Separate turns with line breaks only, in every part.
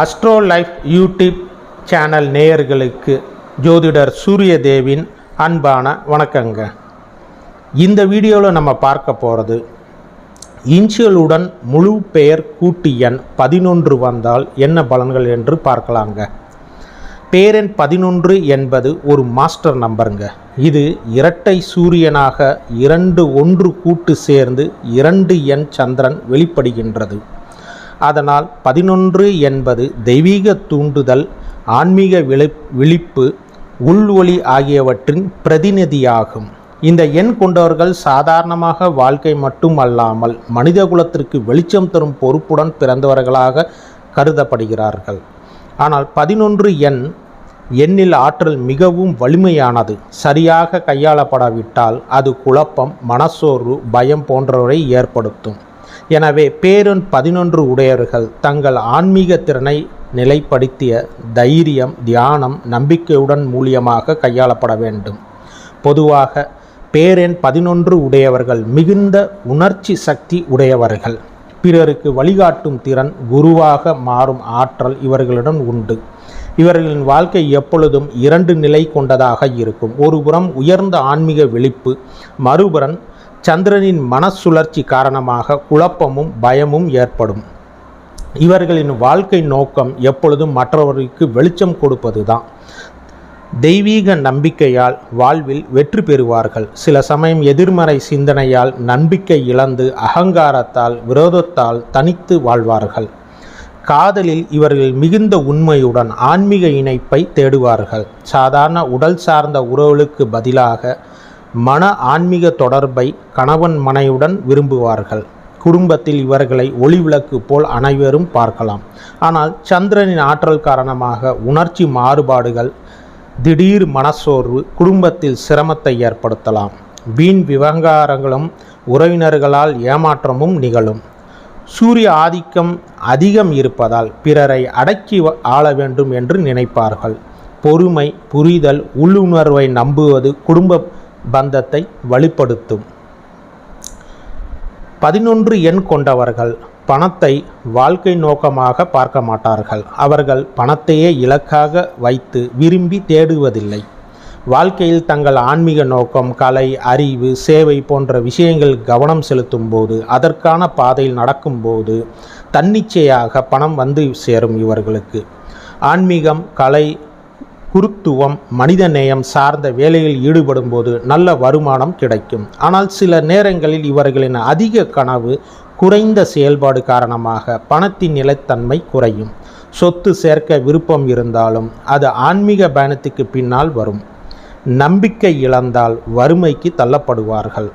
Astro life YouTube channel நேயர்களுக்கு ஜோதிடர் சூரியதேவின் அன்பான வணக்கங்க. இந்த வீடியோவில் நம்ம பார்க்க போகிறது இன்ஷியலுடன் முழு பெயர் கூட்டு எண் பதினொன்று வந்தால் என்ன பலன்கள் என்று பார்க்கலாங்க. பேரெண் பதினொன்று என்பது ஒரு மாஸ்டர் நம்பருங்க. இது இரட்டை சூரியனாக இரண்டு ஒன்று கூட்டு சேர்ந்து இரண்டு எண் சந்திரன் வெளிப்படுகின்றது. அதனால் பதினொன்று என்பது தெய்வீக தூண்டுதல் ஆன்மீக விழி விழிப்பு உள்வொளி ஆகியவற்றின் பிரதிநிதியாகும். இந்த எண் கொண்டவர்கள் சாதாரணமாக வாழ்க்கை மட்டுமல்லாமல் மனிதகுலத்திற்கு வெளிச்சம் தரும் பொறுப்புடன் பிறந்தவர்களாக கருதப்படுகிறார்கள். ஆனால் பதினொன்று எண் எண்ணில் ஆற்றல் மிகவும் வலிமையானது. சரியாக கையாளப்படாவிட்டால் அது குழப்பம் மனசோர்வு பயம் போன்றவரை ஏற்படுத்தும். எனவே பேரன் பதினொன்று உடையவர்கள் தங்கள் ஆன்மீக திறனை நிலைப்படுத்திய தைரியம் தியானம் நம்பிக்கையுடன் மூலியமாக கையாளப்பட வேண்டும். பொதுவாக பேரெண் பதினொன்று உடையவர்கள் மிகுந்த உணர்ச்சி சக்தி உடையவர்கள். பிறருக்கு வழிகாட்டும் திறன் குருவாக மாறும் ஆற்றல் இவர்களிடம் உண்டு. இவர்களின் வாழ்க்கை எப்பொழுதும் இரண்டு நிலை கொண்டதாக இருக்கும். ஒருபுறம் உயர்ந்த ஆன்மீக விழிப்பு மறுபுறம் சந்திரனின் மனச்சுழற்சி காரணமாக குழப்பமும் பயமும் ஏற்படும். இவர்களின் வாழ்க்கை நோக்கம் எப்பொழுதும் மற்றவர்களுக்கு வெளிச்சம் கொடுப்பதுதான். தெய்வீக நம்பிக்கையால் வாழ்வில் வெற்றி பெறுவார்கள். சில சமயம் எதிர்மறை சிந்தனையால் நம்பிக்கை இழந்து அகங்காரத்தால் விரோதத்தால் தனித்து வாழ்வார்கள். காதலில் இவர்கள் மிகுந்த உண்மையுடன் ஆன்மீக இணைப்பை தேடுவார்கள். சாதாரண உடல் சார்ந்த உறவுகளுக்கு பதிலாக மன ஆன்மீக தொடர்பை கணவன் மனையுடன் விரும்புவார்கள். குடும்பத்தில் இவர்களை ஒளிவிளக்கு போல் அனைவரும் பார்க்கலாம். ஆனால் சந்திரனின் ஆற்றல் காரணமாக உணர்ச்சி மாறுபாடுகள் திடீர் மனச்சோர்வு குடும்பத்தில் சிரமத்தை ஏற்படுத்தலாம். வீண் விவகாரங்களும் உறவினர்களால் ஏமாற்றமும் நிகழும். சூரிய ஆதிக்கம் அதிகம் இருப்பதால் பிறரை அடக்கி ஆள வேண்டும் என்று நினைப்பார்கள். பொறுமை புரிதல் உள்ளுணர்வை நம்புவது குடும்ப பந்தத்தை வலுப்படுத்தும். பதினொன்று எண் கொண்டவர்கள் பணத்தை வாழ்க்கை நோக்கமாக பார்க்க மாட்டார்கள். அவர்கள் பணத்தையே இலக்காக வைத்து விரும்பி தேடுவதில்லை. வாழ்க்கையில் தங்கள் ஆன்மீக நோக்கம் கலை அறிவு சேவை போன்ற விஷயங்கள் கவனம் செலுத்தும் போது அதற்கான பாதையில் நடக்கும்போது தன்னிச்சையாக பணம் வந்து சேரும் இவர்களுக்கு. ஆன்மீகம் கலை குருத்துவம் மனித நேயம் சார்ந்த வேலையில் ஈடுபடும் போது நல்ல வருமானம் கிடைக்கும். ஆனால் சில நேரங்களில் இவர்களின் அதிக கனவு குறைந்த செயல்பாடு காரணமாக பணத்தின் நிலைத்தன்மை குறையும். சொத்து சேர்க்க விருப்பம் இருந்தாலும் அது ஆன்மீக பயணத்துக்கு பின்னால் வரும். நம்பிக்கை இழந்தால் வறுமைக்கு தள்ளப்படுவார்கள்.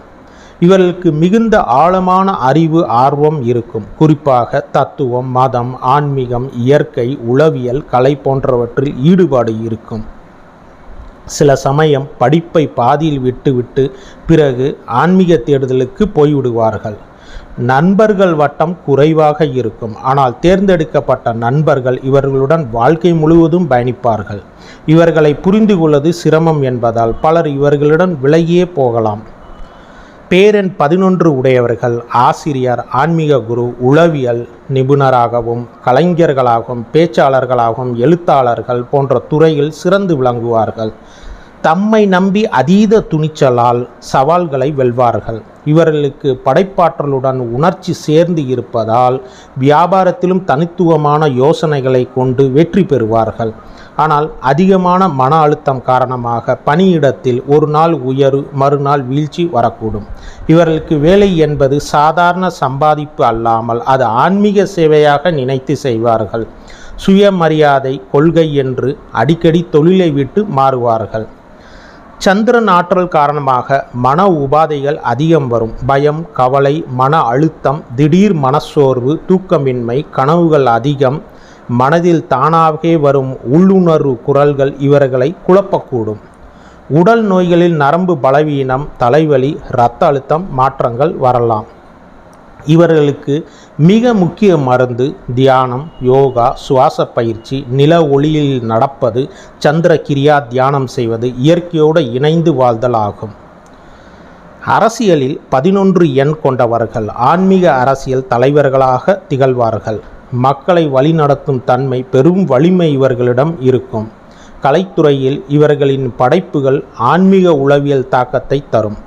இவர்களுக்கு மிகுந்த ஆழமான அறிவு ஆர்வம் இருக்கும். குறிப்பாக தத்துவம் மதம் ஆன்மீகம் இயற்கை உளவியல் கலை போன்றவற்றில் ஈடுபாடு இருக்கும். சில சமயம் படிப்பை பாதியில் விட்டுவிட்டு பிறகு ஆன்மீக தேடுதலுக்கு போய்விடுவார்கள். நண்பர்கள் வட்டம் குறைவாக இருக்கும். ஆனால் தேர்ந்தெடுக்கப்பட்ட நண்பர்கள் இவர்களுடன் வாழ்க்கை முழுவதும் பயணிப்பார்கள். இவர்களை புரிந்து கொள்வது சிரமம் என்பதால் பலர் இவர்களுடன் விலகியே போகலாம். பேரன் பதினொன்று உடையவர்கள் ஆசிரியர் ஆன்மீக குரு உளவியல் நிபுணராகவும் கலைஞர்களாகவும் பேச்சாளர்களாகவும் எழுத்தாளர்கள் போன்ற துறையில் சிறந்து விளங்குவார்கள். தம்மை நம்பி அதீத துணிச்சலால் சவால்களை வெல்வார்கள். இவர்களுக்கு படைப்பாற்றலுடன் உணர்ச்சி சேர்ந்து இருப்பதால் வியாபாரத்திலும் தனித்துவமான யோசனைகளை கொண்டு வெற்றி பெறுவார்கள். ஆனால் அதிகமான மன அழுத்தம் காரணமாக பணியிடத்தில் ஒரு நாள் உயர்வு மறுநாள் வீழ்ச்சி வரக்கூடும். இவர்களுக்கு வேலை என்பது சாதாரண சம்பாதிப்பு அல்லாமல் அது ஆன்மீக சேவையாக நினைத்து செய்வார்கள். சுயமரியாதை கொள்கை என்று அடிக்கடி தொழிலை விட்டு மாறுவார்கள். சந்திரன் ஆற்றல் காரணமாக மன உபாதைகள் அதிகம் வரும். பயம் கவலை மன அழுத்தம் திடீர் மனச்சோர்வு தூக்கமின்மை கனவுகள் அதிகம் மனதில் தானாகவே வரும் உள்ளுணர்வு குரல்கள் இவர்களை குழப்பக்கூடும். உடல் நோய்களில் நரம்பு பலவீனம் தலைவலி இரத்த அழுத்தம் மாற்றங்கள் வரலாம். இவர்களுக்கு மிக முக்கிய மருந்து தியானம் யோகா சுவாச பயிற்சி நில ஒளியில் நடப்பது சந்திர கிரியா தியானம் செய்வது இயற்கையோடு இணைந்து வாழ்தல் ஆகும் அரசியலில் பதினொன்று எண் கொண்டவர்கள் ஆன்மீக அரசியல் தலைவர்களாக திகழ்வார்கள். மக்களை வழிநடத்தும் தன்மை பெரும் வலிமை இவர்களிடம் இருக்கும். கலைத்துறையில் இவர்களின் படைப்புகள் ஆன்மீக உளவியல் தாக்கத்தை தரும்.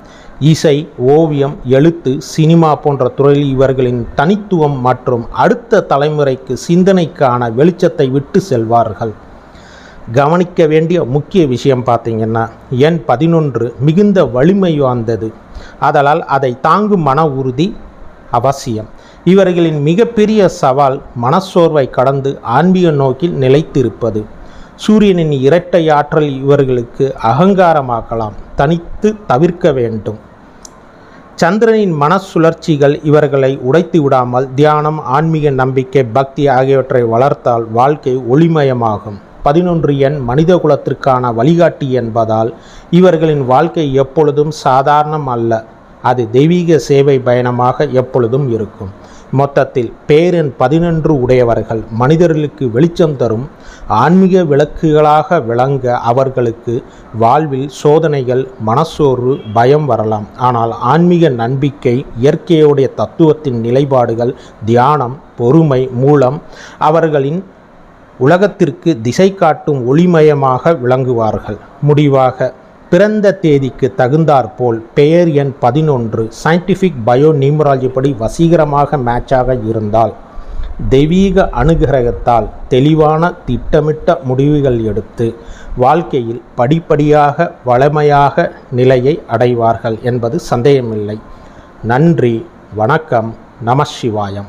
இசை ஓவியம் எழுத்து சினிமா போன்ற துறையில் இவர்களின் தனித்துவம் மற்றும் அடுத்த தலைமுறைக்கு சிந்தனைக்கான வெளிச்சத்தை விட்டு செல்வார்கள். கவனிக்க வேண்டிய முக்கிய விஷயம் பார்த்தீங்கன்னா எண் பதினொன்று மிகுந்த வலிமை வாய்ந்தது. ஆதலால் அதை தாங்கும் மன உறுதி அவசியம். இவர்களின் மிகப்பெரிய சவால் மனச்சோர்வை கடந்து ஆன்மீக நோக்கில் நிலைத்திருப்பது. சூரியனின் இரட்டை ஆற்றல் இவர்களுக்கு அகங்காரமாக்கலாம் தனித்து தவிர்க்க வேண்டும். சந்திரனின் மனசுழற்சிகள் இவர்களை உடைத்து விடாமல் தியானம் ஆன்மீக நம்பிக்கை பக்தி ஆகியவற்றை வளர்த்தால் வாழ்க்கை ஒளிமயமாகும். பதினொன்று எண் மனித குலத்திற்கான வழிகாட்டி என்பதால் இவர்களின் வாழ்க்கை எப்பொழுதும் சாதாரணம் அல்ல. அது தெய்வீக சேவை பயணமாக எப்பொழுதும் இருக்கும். மொத்தத்தில் பேரன் பதினொன்று உடையவர்கள் மனிதர்களுக்கு வெளிச்சம் தரும் ஆன்மீக விளக்குகளாக விளங்க அவர்களுக்கு வாழ்வில் சோதனைகள் மனசோர்வு பயம் வரலாம். ஆனால் ஆன்மீக நம்பிக்கை இயற்கையுடைய தத்துவத்தின் நிலைப்பாடுகள் தியானம் பொறுமை மூலம் அவர்களின் உலகத்திற்கு திசை காட்டும் ஒளிமயமாக விளங்குவார்கள். முடிவாக பிறந்த தேதிக்கு தகுந்தாற்போல் பெயர் எண் பதினொன்று சயின்டிஃபிக் பயோ நியூமராலஜி படி வசீகரமாக மேட்சாக இருந்தால் தெய்வீக அனுகிரகத்தால் தெளிவான திட்டமிட்ட முடிவுகள் எடுத்து வாழ்க்கையில் படிப்படியாக வளமையாக நிலையை அடைவார்கள் என்பது சந்தேகமில்லை. நன்றி வணக்கம் நம சிவாயம்.